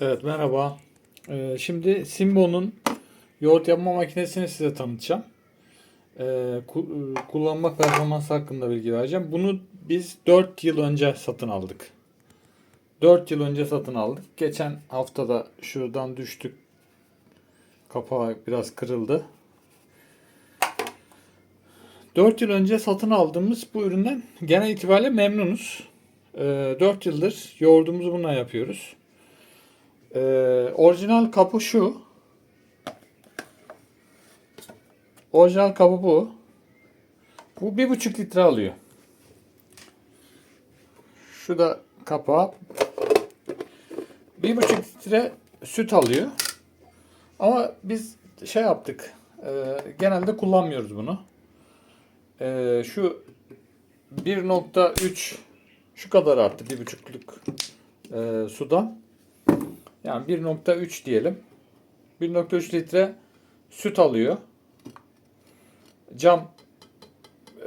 Evet merhaba. Ee, şimdi Simbo'nun yoğurt yapma makinesini size tanıtacağım. Ee, ku- e, kullanma performansı hakkında bilgi vereceğim. Bunu biz 4 yıl önce satın aldık. 4 yıl önce satın aldık. Geçen haftada şuradan düştük. Kapağı biraz kırıldı. 4 yıl önce satın aldığımız bu üründen genel itibariyle memnunuz. Ee, 4 yıldır yoğurdumuzu bununla yapıyoruz. Ee, orijinal kapı şu. Orijinal kapı bu. Bu bir buçuk litre alıyor. Şu da kapağı. Bir buçuk litre süt alıyor. Ama biz şey yaptık. e, genelde kullanmıyoruz bunu. E, şu 1.3 şu kadar arttı bir buçukluk e, sudan. Yani 1.3 diyelim. 1.3 litre süt alıyor. Cam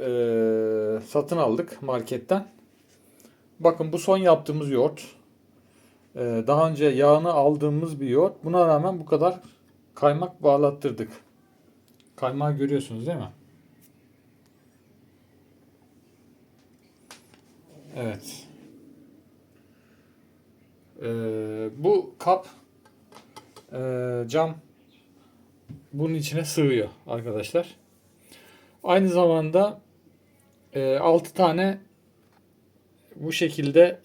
e, satın aldık marketten. Bakın bu son yaptığımız yoğurt. E, daha önce yağını aldığımız bir yoğurt. Buna rağmen bu kadar kaymak bağlattırdık. Kaymağı görüyorsunuz değil mi? Evet. Ee, bu kap e, cam bunun içine sığıyor arkadaşlar. Aynı zamanda e, 6 tane bu şekilde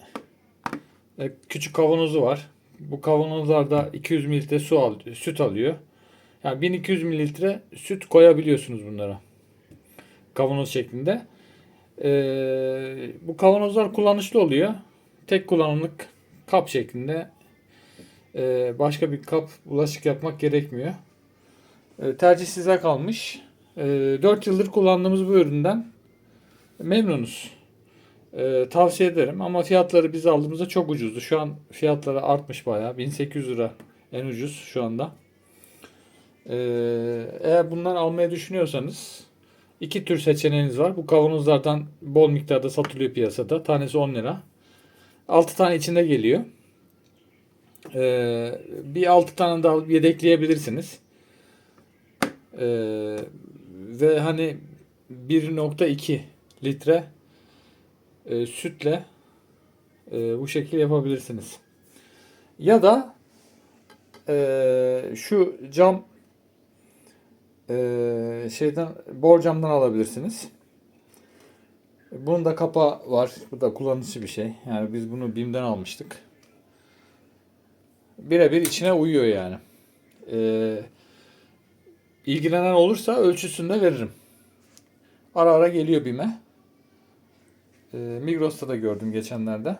e, küçük kavanozu var. Bu kavanozlarda 200 mililitre su al, süt alıyor. Yani 1200 mililitre süt koyabiliyorsunuz bunlara. Kavanoz şeklinde. Ee, bu kavanozlar kullanışlı oluyor. Tek kullanımlık kap şeklinde. Ee, başka bir kap bulaşık yapmak gerekmiyor. Ee, tercih size kalmış. Ee, 4 yıldır kullandığımız bu üründen memnunuz. Ee, tavsiye ederim ama fiyatları biz aldığımızda çok ucuzdu. Şu an fiyatları artmış bayağı. 1800 lira en ucuz şu anda. Ee, eğer bundan almayı düşünüyorsanız iki tür seçeneğiniz var. Bu kavanozlardan bol miktarda satılıyor piyasada. Tanesi 10 lira. 6 tane içinde geliyor. Ee, bir 6 tane daha yedekleyebilirsiniz. Ee, ve hani 1.2 litre e, sütle e, bu şekil yapabilirsiniz. Ya da e, şu cam e, şeyden borcamdan alabilirsiniz. Bunun da kapağı var. Bu da kullanışlı bir şey. Yani biz bunu BİM'den almıştık. Birebir içine uyuyor yani. Ee, ilgilenen olursa ölçüsünü de veririm. Ara ara geliyor BİM'e. Ee, Migros'ta da gördüm geçenlerde.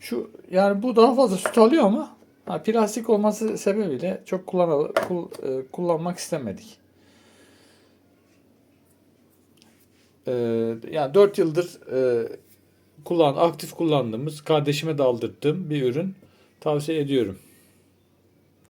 Şu yani bu daha fazla süt alıyor ama ha, plastik olması sebebiyle çok kullan kul, e, kullanmak istemedik. Ee, yani 4 yıldır e, kullan aktif kullandığımız kardeşime de aldırttığım bir ürün tavsiye ediyorum.